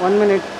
one minute.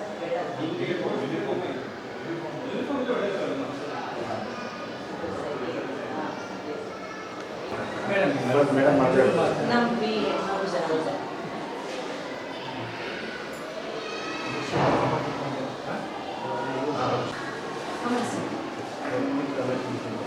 ನಮ್ಗೆ ಹೌದಾ ಹೌದಾ ನಮಸ್ತೆ ಸಿಸ್ಟಮ್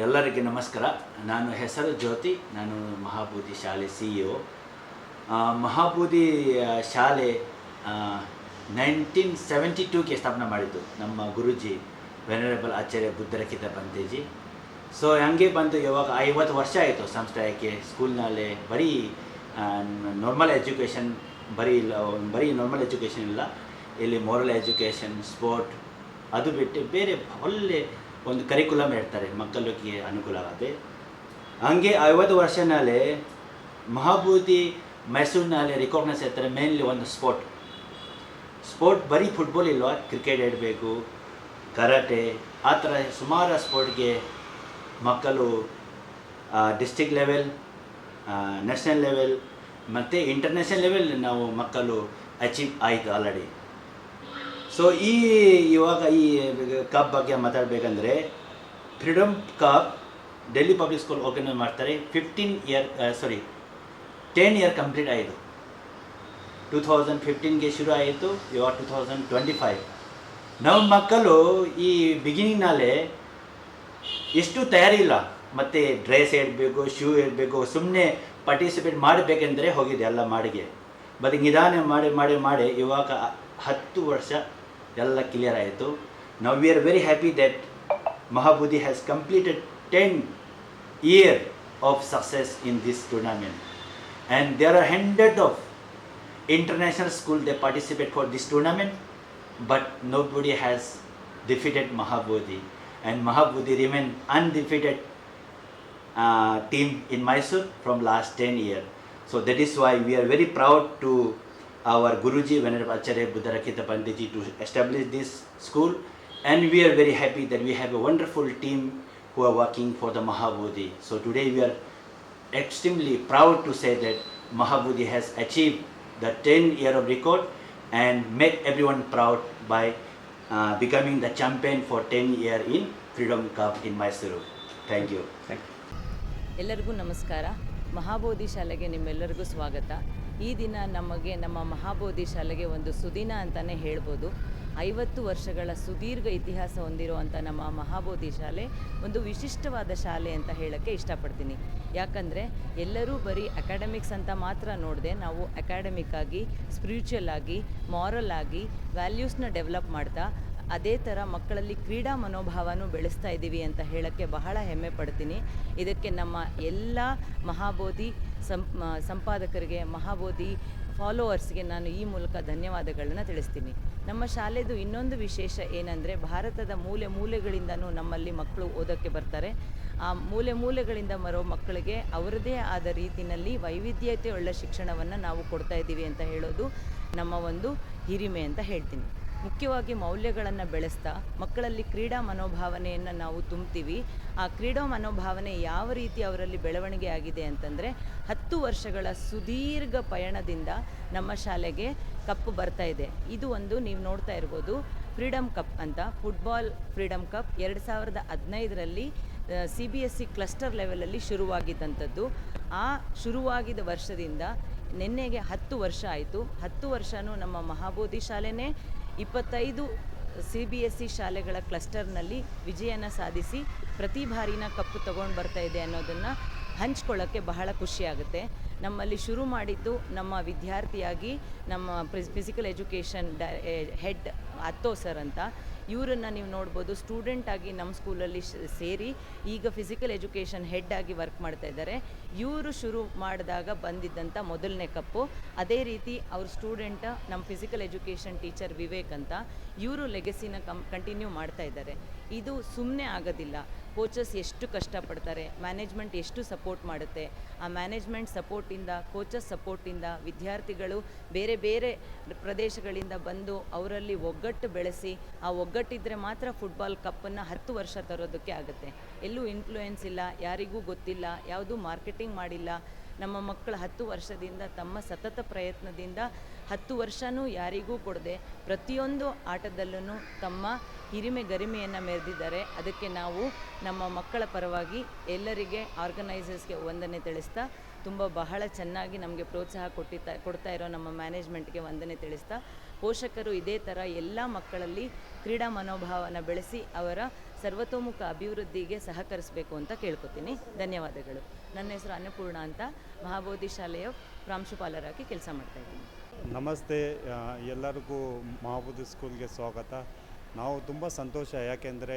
ಎಲ್ಲರಿಗೆ ನಮಸ್ಕಾರ ನಾನು ಹೆಸರು ಜ್ಯೋತಿ ನಾನು ಮಹಾಬೋಧಿ ಶಾಲೆ ಸಿ ಇ ಒ ಮಹಾಬೋಧಿ ಆ, ಶಾಲೆ ನೈನ್ಟೀನ್ ಸೆವೆಂಟಿ ಟೂಗೆ ಸ್ಥಾಪನೆ ಮಾಡಿದ್ದು ನಮ್ಮ ಗುರುಜಿ ವೆನರೇಬಲ್ ಆಚಾರ್ಯ ಬುದ್ಧರಕಿತ ಬಂತೇಜಿ ಸೊ ಹಂಗೆ ಬಂದು ಇವಾಗ ಐವತ್ತು ವರ್ಷ ಆಯಿತು ಸಂಸ್ಥೆಯಕ್ಕೆ, ಸ್ಕೂಲ್ನಲ್ಲಿ ಬರೀ ನಾರ್ಮಲ್ ಎಜುಕೇಷನ್ ಬರೀ ಇಲ್ಲ, ಬರೀ ನಾರ್ಮಲ್ ಎಜುಕೇಷನ್ ಇಲ್ಲ, ಇಲ್ಲಿ ಮೋರಲ್ ಎಜುಕೇಷನ್ ಸ್ಪೋರ್ಟ್ ಅದು ಬಿಟ್ಟು ಬೇರೆ ಒಳ್ಳೆ ಒಂದು ಕರಿಕುಲಮ್ ಇರ್ತಾರೆ ಮಕ್ಕಳಿಗೆ ಅನುಕೂಲ ಆಗುತ್ತೆ ಹಂಗೆ ಐವತ್ತು ವರ್ಷನಲ್ಲಿ ಮಹಾಭೂತಿ ಮೈಸೂರಿನಲ್ಲಿ ರಿಕಾಗ್ನೈಸ್ ಇರ್ತಾರೆ ಮೇನ್ಲಿ ಒಂದು ಸ್ಪೋರ್ಟ್ ಸ್ಪೋರ್ಟ್, ಬರೀ ಫುಟ್ಬಾಲ್ ಇಲ್ವಾ? ಕ್ರಿಕೆಟ್ ಇಡಬೇಕು ಕರಾಟೆ ಆ ಥರ ಸುಮಾರು ಸ್ಪೋರ್ಟ್ಗೆ ಮಕ್ಕಳು ಡಿಸ್ಟಿಕ್ ಲೆವೆಲ್ ನ್ಯಾಷನಲ್ ಲೆವೆಲ್ ಮತ್ತು ಇಂಟರ್ನ್ಯಾಷನಲ್ ಲೆವೆಲ್ ನಾವು ಮಕ್ಕಳು ಅಚೀವ್ ಆಯಿತು ಆಲ್ರೆಡಿ ಸೊ ಈ, ಇವಾಗ ಈ ಕಪ್ ಬಗ್ಗೆ ಮಾತಾಡಬೇಕಂದ್ರೆ freedom cup Delhi public school organise ಮಾಡ್ತಾರೆ. Fifteen year sorry ten year complete ಆಯಿತು. ಟೂ ತೌಸಂಡ್ ಫಿಫ್ಟೀನ್ಗೆ ಶುರು ಆಯಿತು, ಇವಾಗ ಟೂ ತೌಸಂಡ್ ಟ್ವೆಂಟಿ ಫೈವ್ ನಮ್ಮ ಮಕ್ಕಳು ಈ ಬಿಗಿನಿಂಗ್ನಲ್ಲೇ ಎಷ್ಟು ತಯಾರಿ ಇಲ್ಲ. ಮತ್ತು ಡ್ರೆಸ್ ಇಡಬೇಕು ಶೂ ಇಡಬೇಕು ಸುಮ್ಮನೆ ಪಾರ್ಟಿಸಿಪೇಟ್ ಮಾಡಬೇಕೆಂದರೆ ಹೋಗಿದೆ ಎಲ್ಲ ಮಾಡಿಗೆ. ಮತ್ತು ನಿಧಾನ ಮಾಡಿ ಮಾಡಿ ಮಾಡಿ ಇವಾಗ ಹತ್ತು ವರ್ಷ ಎಲ್ಲ ಕ್ಲಿಯರ್ ಆಯಿತು. ನಾವು we are very happy that Mahabodhi has completed ten year of success in this tournament and there are hundred of international school they participate for this tournament but nobody has defeated mahabodhi and mahabodhi remain undefeated uh, team in mysore from last 10 years so that is why we are very proud to our guruji venerable acharya buddharakita to establish this school. And we are very happy that we have a wonderful team who are working for the mahabodhi so today we are extremely proud to say that Mahabodhi has achieved the 10 year of record and make everyone proud by uh, becoming the champion for 10 year in Freedom Cup in Mysuru. Thank you. ಎಲ್ಲರಿಗೂ ನಮಸ್ಕಾರ. ಮಹಾಬೋಧಿ ಶಾಲೆಗೆ ನಿಮ್ಮೆಲ್ಲರಿಗೂ ಸ್ವಾಗತ. ಈ ದಿನ ನಮಗೆ ನಮ್ಮ ಮಹಾಬೋಧಿ ಶಾಲೆಗೆ ಒಂದು ಸುದಿನ ಅಂತಲೇ ಹೇಳ್ಬೋದು. ಐವತ್ತು ವರ್ಷಗಳ ಸುದೀರ್ಘ ಇತಿಹಾಸ ಹೊಂದಿರುವಂಥ ನಮ್ಮ ಮಹಾಬೋಧಿ ಶಾಲೆ ಒಂದು ವಿಶಿಷ್ಟವಾದ ಶಾಲೆ ಅಂತ ಹೇಳೋಕ್ಕೆ ಇಷ್ಟಪಡ್ತೀನಿ. ಯಾಕಂದರೆ ಎಲ್ಲರೂ ಬರೀ ಅಕಾಡೆಮಿಕ್ಸ್ ಅಂತ ಮಾತ್ರ ನೋಡದೆ ನಾವು ಅಕಾಡೆಮಿಕ್ ಆಗಿ ಸ್ಪಿರಿಚುವಲ್ ಆಗಿ ಮಾರಲ್ ಆಗಿ ವ್ಯಾಲ್ಯೂಸ್ನ ಡೆವಲಪ್ ಮಾಡ್ತಾ, ಅದೇ ಥರ ಮಕ್ಕಳಲ್ಲಿ ಕ್ರೀಡಾ ಮನೋಭಾವನೂ ಬೆಳೆಸ್ತಾ ಇದ್ದೀವಿ ಅಂತ ಹೇಳೋಕ್ಕೆ ಬಹಳ ಹೆಮ್ಮೆ ಪಡ್ತೀನಿ. ಇದಕ್ಕೆ ನಮ್ಮ ಎಲ್ಲ ಮಹಾಬೋಧಿ ಸಂಪಾದಕರಿಗೆ, ಮಹಾಬೋಧಿ ಫಾಲೋವರ್ಸ್ಗೆ ನಾನು ಈ ಮೂಲಕ ಧನ್ಯವಾದಗಳನ್ನು ತಿಳಿಸ್ತೀನಿ. ನಮ್ಮ ಶಾಲೆದು ಇನ್ನೊಂದು ವಿಶೇಷ ಏನಂದರೆ ಭಾರತದ ಮೂಲೆ ಮೂಲೆಗಳಿಂದನೂ ನಮ್ಮಲ್ಲಿ ಮಕ್ಕಳು ಓದೋಕ್ಕೆ ಬರ್ತಾರೆ. ಆ ಮೂಲೆ ಮೂಲೆಗಳಿಂದ ಬರೋ ಮಕ್ಕಳಿಗೆ ಅವರದೇ ಆದ ರೀತಿಯಲ್ಲಿ ವೈವಿಧ್ಯತೆಯುಳ್ಳ ಶಿಕ್ಷಣವನ್ನು ನಾವು ಕೊಡ್ತಾ ಇದ್ದೀವಿ ಅಂತ ಹೇಳೋದು ನಮ್ಮ ಒಂದು ಹಿರಿಮೆ ಅಂತ ಹೇಳ್ತೀನಿ. ಮುಖ್ಯವಾಗಿ ಮೌಲ್ಯಗಳನ್ನು ಬೆಳೆಸ್ತಾ ಮಕ್ಕಳಲ್ಲಿ ಕ್ರೀಡಾ ಮನೋಭಾವನೆಯನ್ನು ನಾವು ತುಂಬ್ತೀವಿ. ಆ ಕ್ರೀಡಾ ಮನೋಭಾವನೆ ಯಾವ ರೀತಿ ಅವರಲ್ಲಿ ಬೆಳವಣಿಗೆ ಆಗಿದೆ ಅಂತಂದರೆ ಹತ್ತು ವರ್ಷಗಳ ಸುದೀರ್ಘ ಪಯಣದಿಂದ ನಮ್ಮ ಶಾಲೆಗೆ ಕಪ್ ಬರ್ತಾ ಇದೆ. ಇದು ಒಂದು ನೀವು ನೋಡ್ತಾ ಇರ್ಬೋದು ಫ್ರೀಡಮ್ ಕಪ್ ಅಂತ. ಫುಟ್ಬಾಲ್ ಫ್ರೀಡಮ್ ಕಪ್ ಎರಡು ಸಾವಿರದ ಹದಿನೈದರಲ್ಲಿ C B S C cluster ಲೆವೆಲಲ್ಲಿ ಶುರುವಾಗಿದ್ದಂಥದ್ದು. ಆ ಶುರುವಾಗಿದ್ದ ವರ್ಷದಿಂದ ನಿನ್ನೆಗೆ ಹತ್ತು ವರ್ಷ ಆಯಿತು. ಹತ್ತು ವರ್ಷನೂ ನಮ್ಮ ಮಹಾಬೋಧಿ ಶಾಲೆನೇ ಇಪ್ಪತ್ತೈದು ಸಿ ಬಿ ಎಸ್ ಸಿ ಶಾಲೆಗಳ ಕ್ಲಸ್ಟರ್ನಲ್ಲಿ ವಿಜಯನ ಸಾಧಿಸಿ ಪ್ರತಿ ಬಾರಿನ ಕಪ್ಪು ತಗೊಂಡು ಬರ್ತಾ ಇದೆ ಅನ್ನೋದನ್ನು ಹಂಚ್ಕೊಳ್ಳೋಕ್ಕೆ ಬಹಳ ಖುಷಿಯಾಗುತ್ತೆ. ನಮ್ಮಲ್ಲಿ ಶುರು ಮಾಡಿದ್ದು ನಮ್ಮ ವಿದ್ಯಾರ್ಥಿಯಾಗಿ ನಮ್ಮ physical education the head Atto sir ಅಂತ. ಇವರನ್ನು ನೀವು ನೋಡ್ಬೋದು. ಸ್ಟೂಡೆಂಟಾಗಿ ನಮ್ಮ ಸ್ಕೂಲಲ್ಲಿ ಸೇರಿ ಈಗ ಫಿಸಿಕಲ್ ಎಜುಕೇಷನ್ ಹೆಡ್ ಆಗಿ ವರ್ಕ್ ಮಾಡ್ತಾ ಇದ್ದಾರೆ. ಇವರು ಶುರು ಮಾಡಿದಾಗ ಬಂದಿದ್ದಂಥ ಮೊದಲನೇ ಕಪ್ಪು. ಅದೇ ರೀತಿ ಅವ್ರ ಸ್ಟೂಡೆಂಟ್ ನಮ್ಮ ಫಿಸಿಕಲ್ ಎಜುಕೇಷನ್ ಟೀಚರ್ ವಿವೇಕ್ ಅಂತ ಇವರು ಲೆಗಸಿನ ಕಮ್ ಕಂಟಿನ್ಯೂ ಮಾಡ್ತಾ ಇದ್ದಾರೆ. ಇದು ಸುಮ್ಮನೆ ಆಗೋದಿಲ್ಲ. ಕೋಚಸ್ ಎಷ್ಟು ಕಷ್ಟಪಡ್ತಾರೆ ಮ್ಯಾನೇಜ್ಮೆಂಟ್ ಎಷ್ಟು ಸಪೋರ್ಟ್ ಮಾಡುತ್ತೆ. ಆ ಮ್ಯಾನೇಜ್ಮೆಂಟ್ ಸಪೋರ್ಟಿಂದ ಕೋಚಸ್ ಸಪೋರ್ಟಿಂದ ವಿದ್ಯಾರ್ಥಿಗಳು ಬೇರೆ ಬೇರೆ ಪ್ರದೇಶಗಳಿಂದ ಬಂದು ಅವರಲ್ಲಿ ಒಗ್ಗಟ್ಟು ಬೆಳೆಸಿ, ಆ ಒಗ್ಗಟ್ಟಿದ್ರೆ ಮಾತ್ರ ಫುಟ್ಬಾಲ್ ಕಪ್ಪನ್ನು ಹತ್ತು ವರ್ಷ ತರೋದಕ್ಕೆ ಆಗುತ್ತೆ. ಎಲ್ಲೂ ಇನ್ಫ್ಲೂಯೆನ್ಸ್ ಇಲ್ಲ, ಯಾರಿಗೂ ಗೊತ್ತಿಲ್ಲ, ಯಾವುದೂ ಮಾರ್ಕೆಟಿಂಗ್ ಮಾಡಿಲ್ಲ. ನಮ್ಮ ಮಕ್ಕಳು ಹತ್ತು ವರ್ಷದಿಂದ ತಮ್ಮ ಸತತ ಪ್ರಯತ್ನದಿಂದ ಹತ್ತು ವರ್ಷವೂ ಯಾರಿಗೂ ಕೊಡದೆ ಪ್ರತಿಯೊಂದು ಆಟದಲ್ಲೂ ತಮ್ಮ ಹಿರಿಮೆ ಗರಿಮೆಯನ್ನು ಮೆರೆದಿದ್ದಾರೆ. ಅದಕ್ಕೆ ನಾವು ನಮ್ಮ ಮಕ್ಕಳ ಪರವಾಗಿ ಎಲ್ಲರಿಗೆ ಆರ್ಗನೈಸರ್ಸ್ಗೆ ವಂದನೆ ತಿಳಿಸ್ತಾ, ತುಂಬ ಬಹಳ ಚೆನ್ನಾಗಿ ನಮಗೆ ಪ್ರೋತ್ಸಾಹ ಕೊಟ್ಟಿತಾ, ಕೊಡ್ತಾ ಇರೋ ನಮ್ಮ ಮ್ಯಾನೇಜ್ಮೆಂಟ್ಗೆ ವಂದನೆ ತಿಳಿಸ್ತಾ ಪೋಷಕರು ಇದೇ ಥರ ಎಲ್ಲ ಮಕ್ಕಳಲ್ಲಿ ಕ್ರೀಡಾ ಮನೋಭಾವನ ಬೆಳೆಸಿ ಅವರ ಸರ್ವತೋಮುಖ ಅಭಿವೃದ್ಧಿಗೆ ಸಹಕರಿಸಬೇಕು ಅಂತ ಕೇಳ್ಕೊತೀನಿ. ಧನ್ಯವಾದಗಳು. ನನ್ನ ಹೆಸರು ಅನ್ನಪೂರ್ಣ ಅಂತ. ಮಹಾಬೋಧಿ ಶಾಲೆಯ ಪ್ರಾಂಶುಪಾಲರಾಗಿ ಕೆಲಸ ಮಾಡ್ತಾ ಇದ್ದೀನಿ. ನಮಸ್ತೆ. ಎಲ್ಲರಿಗೂ ಮಹಾಬೋಧಿ ಸ್ಕೂಲ್ಗೆ ಸ್ವಾಗತ. ನಾವು ತುಂಬ ಸಂತೋಷ, ಯಾಕೆಂದರೆ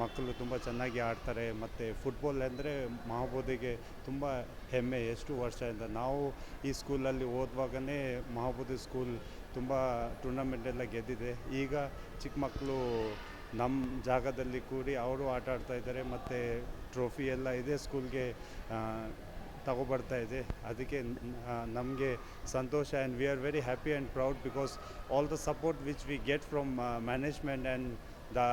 ಮಕ್ಕಳು ತುಂಬ ಚೆನ್ನಾಗಿ ಆಡ್ತಾರೆ. ಮತ್ತು ಫುಟ್ಬಾಲ್ ಅಂದರೆ ಮಹಾಬೋಧಿಗೆ ತುಂಬ ಹೆಮ್ಮೆ. ಎಷ್ಟು ವರ್ಷದಿಂದ ನಾವು ಈ ಸ್ಕೂಲಲ್ಲಿ ಓದುವಾಗನೇ ಮಹಾಬೋಧಿ ಸ್ಕೂಲ್ ತುಂಬ ಟೂರ್ನಮೆಂಟ್ ಎಲ್ಲ ಗೆದ್ದಿದೆ. ಈಗ ಚಿಕ್ಕ ಮಕ್ಕಳು ನಮ್ಮ ಜಾಗದಲ್ಲಿ ಕೂಡಿ ಅವರು ಆಟ ಆಡ್ತಾ ಇದ್ದಾರೆ, ಮತ್ತು ಟ್ರೋಫಿ ಎಲ್ಲ ಇದೇ ಸ್ಕೂಲ್ಗೆ ತಗೊಬರ್ತಾ ಇದೆ. ಅದಕ್ಕೆ ನಮಗೆ ಸಂತೋಷ and we are very happy and proud because all the support which we get from management and the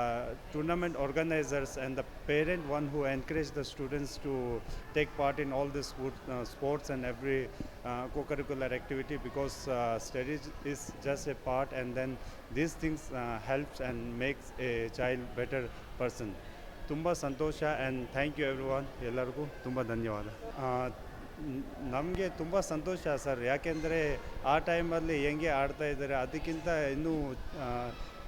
tournament organizers and the parent one who encourage the students to take part in all this uh, sports and every uh, co-curricular activity because uh, studies is just a part and then these things uh, helps and makes a child better person ತುಂಬ ಸಂತೋಷ and thank you everyone ಎಲ್ಲರಿಗೂ ತುಂಬ ಧನ್ಯವಾದ ನಮಗೆ ತುಂಬ ಸಂತೋಷ sir ಯಾಕೆಂದರೆ ಆ ಟೈಮಲ್ಲಿ ಹೆಂಗೆ ಆಡ್ತಾ ಇದ್ದಾರೆ ಅದಕ್ಕಿಂತ ಇನ್ನೂ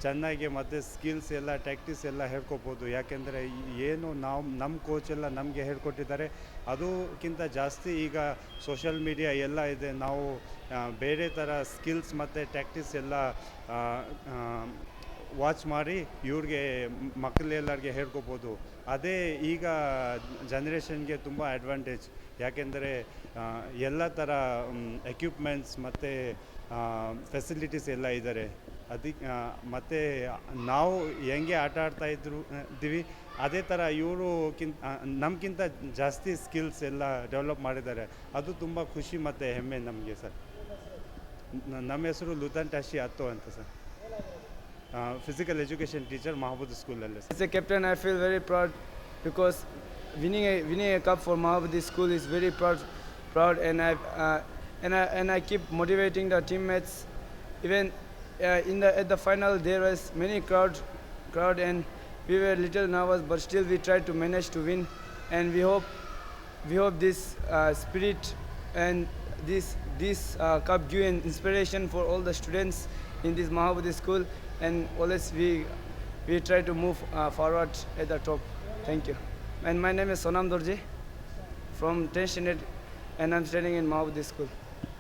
ಚೆನ್ನಾಗಿ ಮತ್ತು ಸ್ಕಿಲ್ಸ್ ಎಲ್ಲ ಟ್ಯಾಕ್ಟಿಸ್ ಎಲ್ಲ ಹೇಳ್ಕೊಬೋದು. ಯಾಕೆಂದರೆ ಏನು ನಾವು ನಮ್ಮ ಕೋಚ್ ಎಲ್ಲ ನಮಗೆ ಹೇಳ್ಕೊಟ್ಟಿದ್ದಾರೆ. ಅದಕ್ಕಿಂತ ಜಾಸ್ತಿ ಈಗ ಸೋಷಿಯಲ್ ಮೀಡಿಯಾ ಎಲ್ಲ ಇದೆ. ನಾವು ಬೇರೆ ಥರ ಸ್ಕಿಲ್ಸ್ ಮತ್ತು ಟ್ಯಾಕ್ಟಿಸ್ ಎಲ್ಲ ವಾಚ್ ಮಾಡಿ ಇವ್ರಿಗೆ ಮಕ್ಕಳೆಲ್ಲರಿಗೆ ಹೇಳ್ಕೊಬೋದು. ಅದೇ ಈಗ ಜನ್ರೇಷನ್ಗೆ ತುಂಬ ಅಡ್ವಾಂಟೇಜ್ ಯಾಕೆಂದರೆ ಎಲ್ಲ ಥರ ಎಕ್ವಿಪ್ಮೆಂಟ್ಸ್ ಮತ್ತು ಫೆಸಿಲಿಟೀಸ್ ಎಲ್ಲ ಇದ್ದಾರೆ ಅದಕ್ಕೆ ಮತ್ತು ನಾವು ಹೆಂಗೆ ಆಟ ಆಡ್ತಾ ಇದ್ರು ಇದ್ದೀವಿ ಅದೇ ಥರ ಇವರು ಕಿಂತ ನಮಗಿಂತ ಜಾಸ್ತಿ ಸ್ಕಿಲ್ಸ್ ಎಲ್ಲ ಡೆವಲಪ್ ಮಾಡಿದ್ದಾರೆ. ಅದು ತುಂಬ ಖುಷಿ ಮತ್ತು ಹೆಮ್ಮೆ ನಮಗೆ ಸರ್. ನಮ್ಮ ಹೆಸರು ಲುತನ್ ಟಾಶಿ ಅತ್ತೋ ಅಂತ sir. Physical education teacher Mahabodhi ಸ್ಕೂಲಲ್ಲಿ sir. As a captain, I feel very proud because winning a a cup for for school School very proud proud and I I I and I, keep motivating the teammates. Even uh, in the at the final, there was many crowd, crowd, and we were little nervous, but still we tried to manage to win, and we hope we hope this uh, spirit and this this uh, cup give an inspiration for all the students in this Mahabodhi school and always we we try to move uh, forward at the top thank you and my name is Sonam Dorje from 10th standard and I'm studying in Mahabodhi school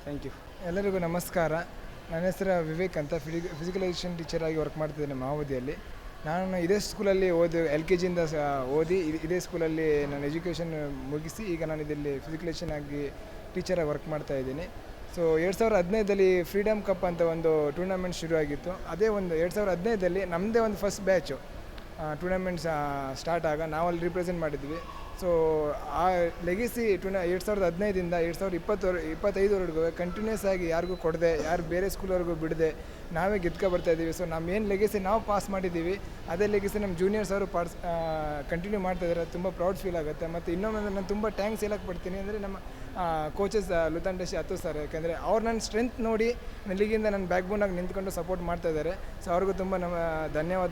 thank you ಎಲ್ಲರಿಗೂ ನಮಸ್ಕಾರ ನನ್ನ ಹೆಸರು ವಿವೇಕ್ ಅಂತ ಫಿಡಿ physical education teacher ಆಗಿ work ಮಾಡ್ತಿದ್ದೇನೆ ಮಾವದಿಯಲ್ಲಿ. ನಾನು ಇದೇ ಸ್ಕೂಲಲ್ಲಿ ಓದಿ ಎಲ್ ಕೆ ಜಿಯಿಂದ ಓದಿ ಇದ್- ಸ್ಕೂಲಲ್ಲಿ ನಾನು ಎಜುಕೇಷನ್ ಮುಗಿಸಿ ಈಗ ನಾನು ಇದರಲ್ಲಿ ಫಿಸಿಕಲ್ ಎಜುಕೇಷನ್ ಆಗಿ ಟೀಚರಾಗಿ ವರ್ಕ್ ಮಾಡ್ತಾ ಇದ್ದೀನಿ. ಸೊ ಎರಡು ಸಾವಿರದ ಹದಿನೈದಲ್ಲಿ ಫ್ರೀಡಮ್ ಕಪ್ ಅಂತ ಒಂದು ಟೂರ್ನಮೆಂಟ್ ಶುರು ಆಗಿತ್ತು. ಅದೇ ಒಂದು ಎರಡು ಸಾವಿರದ ಹದಿನೈದಲ್ಲಿ ನಮ್ಮದೇ ಒಂದು ಫಸ್ಟ್ ಬ್ಯಾಚು ಟೂರ್ನಮೆಂಟ್ಸ್ ಸ್ಟಾರ್ಟ್ ಆಗ ನಾವಲ್ಲಿ ರಿಪ್ರೆಸೆಂಟ್ ಮಾಡಿದ್ವಿ. ಸೊ ಆ ಲೆಗಿಸಿ ಟೂರ್ನ ಎರಡು ಸಾವಿರದ ಹದಿನೈದಿಂದ ಎರಡು ಸಾವಿರದ ಇಪ್ಪತ್ತವರೆ ಇಪ್ಪತ್ತೈದವರೆಗೂ ಕಂಟಿನ್ಯೂಸ್ ಆಗಿ ಯಾರಿಗೂ ಕೊಡದೆ, ಯಾರು ಬೇರೆ ಸ್ಕೂಲ್ವರೆಗೂ ಬಿಡದೆ, ನಾವೇ ಗೆದ್ಕೊ ಬರ್ತಾ ಇದ್ದೀವಿ. ಸೊ ನಮ್ಮ ಏನು ಲೆಗಿಸಿ ನಾವು ಪಾಸ್ ಮಾಡಿದ್ದೀವಿ, ಅದೇ ಲೆಗಿಸಿ ನಮ್ಮ ಜೂನಿಯರ್ಸ್ ಅವರು ಪಾರ್ಟ್ಸ್ ಕಂಟಿನ್ಯೂ ಮಾಡ್ತಾ ಇದ್ದಾರೆ ತುಂಬ ಪ್ರೌಡ್ ಫೀಲ್ ಆಗುತ್ತೆ. ಮತ್ತು ಇನ್ನೊಮ್ಮೆ ನಾನು ತುಂಬ ಟ್ಯಾಂಕ್ಸ್ ಹೇಳಕ್ಕೆ ಪಡ್ತೀನಿ ಅಂದರೆ ನಮ್ಮ ಕೋಚಸ್ ಲುತಾಂಡೇಶಿ ಹತ್ತು ಸರ್ ಯಾಕೆಂದರೆ ಅವ್ರು ನನ್ನ ಸ್ಟ್ರೆಂತ್ ನೋಡಿ ನಲ್ಲಿಗಿಂದ ನನ್ನ ಬ್ಯಾಕ್ ಬೋನಾಗಿ ನಿಂತ್ಕೊಂಡು ಸಪೋರ್ಟ್ ಮಾಡ್ತಾ ಇದ್ದಾರೆ ಸೊ ಅವ್ರಿಗೂ ತುಂಬ ನಮ್ಮ ಧನ್ಯವಾದ.